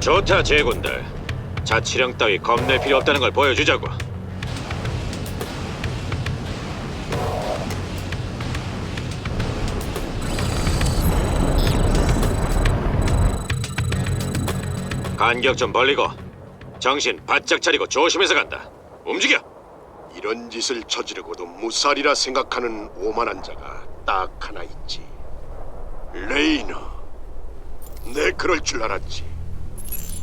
좋다 제군들 자치령 따위 겁낼 필요 없다는 걸 보여주자고 간격 좀 벌리고 정신 바짝 차리고 조심해서 간다 움직여 이런 짓을 저지르고도 무살이라 생각하는 오만한 자가 딱 하나 있지. 레이너. 내 그럴 줄 알았지.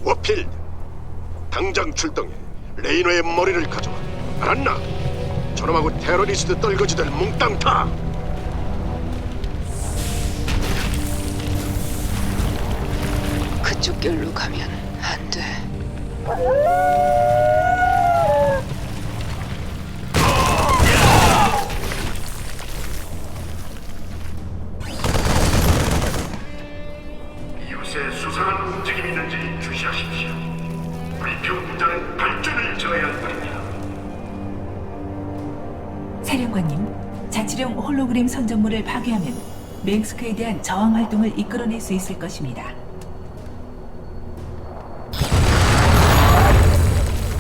워필드. 당장 출동해. 레이너의 머리를 가져와. 알았나? 저놈하고 테러리스트 떨거지들 몽땅 타. 그쪽 길로 가면 안 돼. 이웃의 수상한 움직임이 있는지 주시하십시오. 우리 병부자는 발전을 저해야 할 뿐입니다. 사령관님, 자치령 홀로그램 선전물을 파괴하면 맹스크에 대한 저항 활동을 이끌어낼 수 있을 것입니다.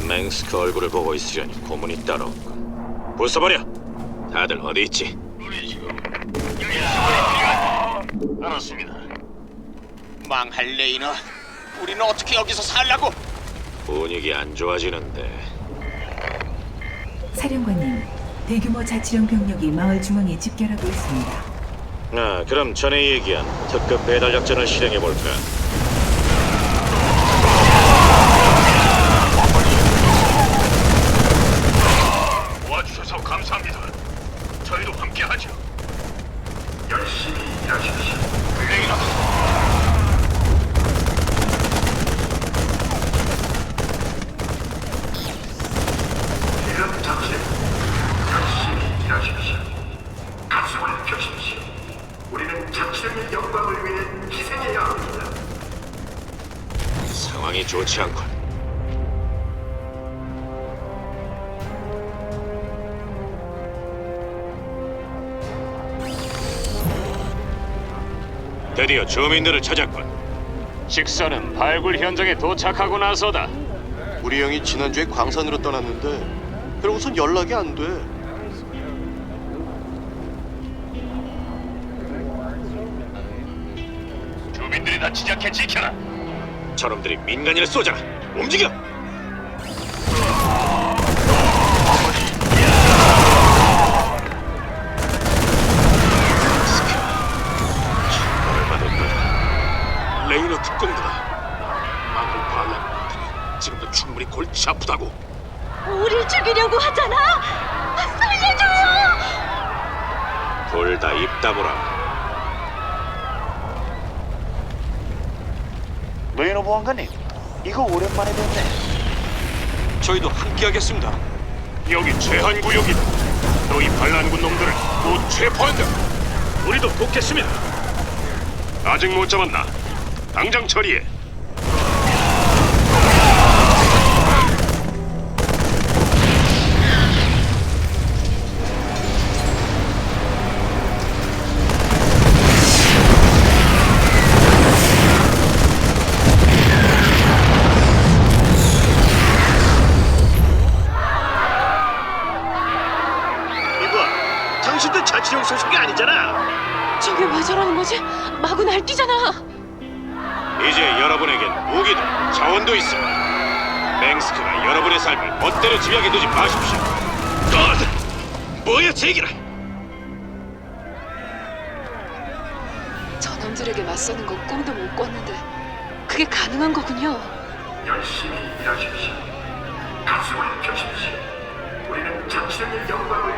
맹스크 얼굴을 보고 있으려니 고문이 따로 없군 부숴버려 다들 어디 있지? 알았습니다. 망할 레이너 우리는 어떻게 여기서 살라고 분위기 안 좋아지는데 사령관님, 대규모 자치령 병력이 마을 중앙에 집결하고 있습니다. 아, 그럼 전에 얘기한 특급 배달 작전을 실행해 볼까? 상황이 좋지 않군. 드디어 주민들을 찾았군. 식사는 발굴 현장에 도착하고 나서다. 우리 형이 지난주에 광산으로 떠났는데 그러고선 연락이 안 돼. 주민들이 다치지 않게 지켜라. 저놈들이 민간인을 쏘잖아. 움직여! 레이너 특공대다. 파하려고 했더니 지금도 충분히 골치 아프다고. 우릴 죽이려고 하잖아. 살려줘요. 둘다입 다물어. 레이너 보안관님 이거 오랜만에 뵙네 저희도 함께하겠습니다. 여기 제한 구역이다. 너희 반란군 놈들을 못 체포한다. 우리도 돕겠습니다. 아직 못 잡았나? 당장 처리해. 거지? 마구 날뛰잖아. 이제 여러분에겐 무기도 자원도 있어. 맹스크가 여러분의 삶을 멋대로 지배하게 두지 마십시오. 어, 뭐야 제기라. 저놈들에게 맞서는 건 꿈도 못 꿨는데 그게 가능한 거군요. 열심히 일하십시오. 가슴을 펴십시오. 우리는 자치령의 영광을